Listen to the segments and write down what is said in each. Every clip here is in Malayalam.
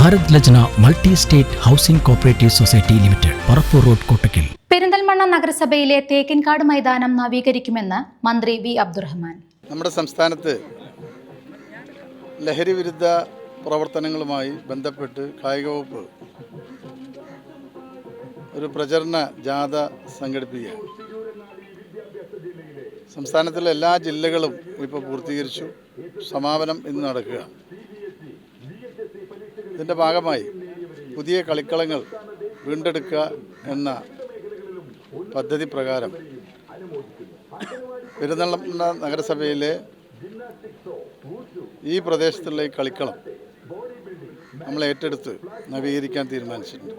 Bharat Lajna multi state housing cooperative society limited Parappur road Kottakkal. Perinthalmanna നഗരസഭയിലെ തേക്കിൻകാട് മൈതാനം നവീകരിക്കുമെന്ന് മന്ത്രി വി അബ്ദുറഹ്മാൻ. നമ്മുടെ സംസ്ഥാനത്ത് ലഹരി വിരുദ്ധ പ്രവർത്തനങ്ങളുമായി ബന്ധപ്പെട്ട് കായിക വകുപ്പ് ഒരു പ്രചരണ ജാഥ സംഘടിപ്പിക്കുകയാണ്. സംസ്ഥാനത്തിലെ എല്ലാ ജില്ലകളും ഇപ്പോൾ പൂർത്തീകരിച്ചു. സമാപനം ഇന്ന് നടക്കുക ഇതിന്റെ ഭാഗമായി പുതിയ കളിക്കളങ്ങൾ വീണ്ടെടുക്കുക എന്ന പദ്ധതി പ്രകാരം പെരുന്തൽമണ്ണ നഗരസഭയിലെ ഈ പ്രദേശത്തുള്ള ഈ കളിക്കളം നമ്മൾ ഏറ്റെടുത്ത് നവീകരിക്കാൻ തീരുമാനിച്ചിട്ടുണ്ട്.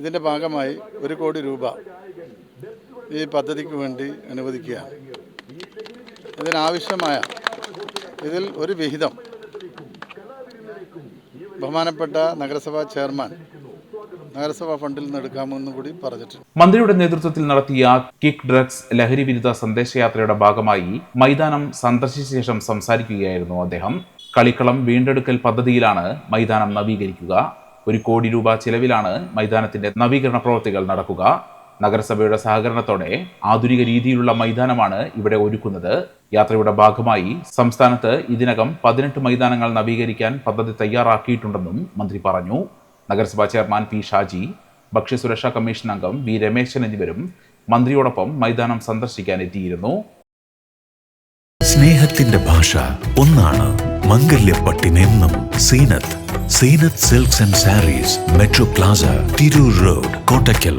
ഇതിന്റെ ഭാഗമായി ഒരു കോടി രൂപ ഈ പദ്ധതിക്ക് വേണ്ടി അനുവദിക്കുകയാണ്. ഇതിനാവശ്യമായ ഇതിൽ ഒരു വിഹിതം ബഹുമാനപ്പെട്ട നഗരസഭാ ചെയർമാൻ നഗരസഭാ ഫണ്ടിൽ നിന്ന് എടുക്കാമെന്ന് കൂടി പറഞ്ഞിട്ടുണ്ട്. മന്ത്രിയുടെ നേതൃത്വത്തിൽ നടത്തിയ കിക്ക് ഡ്രഗ്സ് ലഹരി വിരുദ്ധ സന്ദേശയാത്രയുടെ ഭാഗമായി മൈതാനം സന്ദർശിച്ച ശേഷം സംസാരിക്കുകയായിരുന്നു അദ്ദേഹം. കളിക്കളം വീണ്ടെടുക്കൽ പദ്ധതിയിലാണ് മൈതാനം നവീകരിക്കുക. ഒരു കോടി രൂപ ചിലവിലാണ് മൈതാനത്തിന്റെ നവീകരണ പ്രവൃത്തികൾ നടക്കുക. നഗരസഭയുടെ സഹകരണത്തോടെ ആധുനിക രീതിയിലുള്ള മൈതാനമാണ് ഇവിടെ ഒരുക്കുന്നത്. യാത്രയുടെ ഭാഗമായി സംസ്ഥാനത്ത് ഇതിനകം പതിനെട്ട് മൈതാനങ്ങൾ നവീകരിക്കാൻ പദ്ധതി തയ്യാറാക്കിയിട്ടുണ്ടെന്നും മന്ത്രി പറഞ്ഞു. നഗരസഭാ ചെയർമാൻ പി ഷാജി ഭക്ഷ്യസുരക്ഷാ കമ്മീഷൻ അംഗം വി രമേശൻ എന്നിവരും മന്ത്രിയോടൊപ്പം മൈതാനം സന്ദർശിക്കാൻ എത്തിയിരുന്നു. സ്നേഹത്തിന്റെ ഭാഷ ഒന്നാണ് മംഗല്യപ്പട്ടിനെന്നും Zeenath. Zeenath silks and sarees metro plaza Tirur road Kottakkal.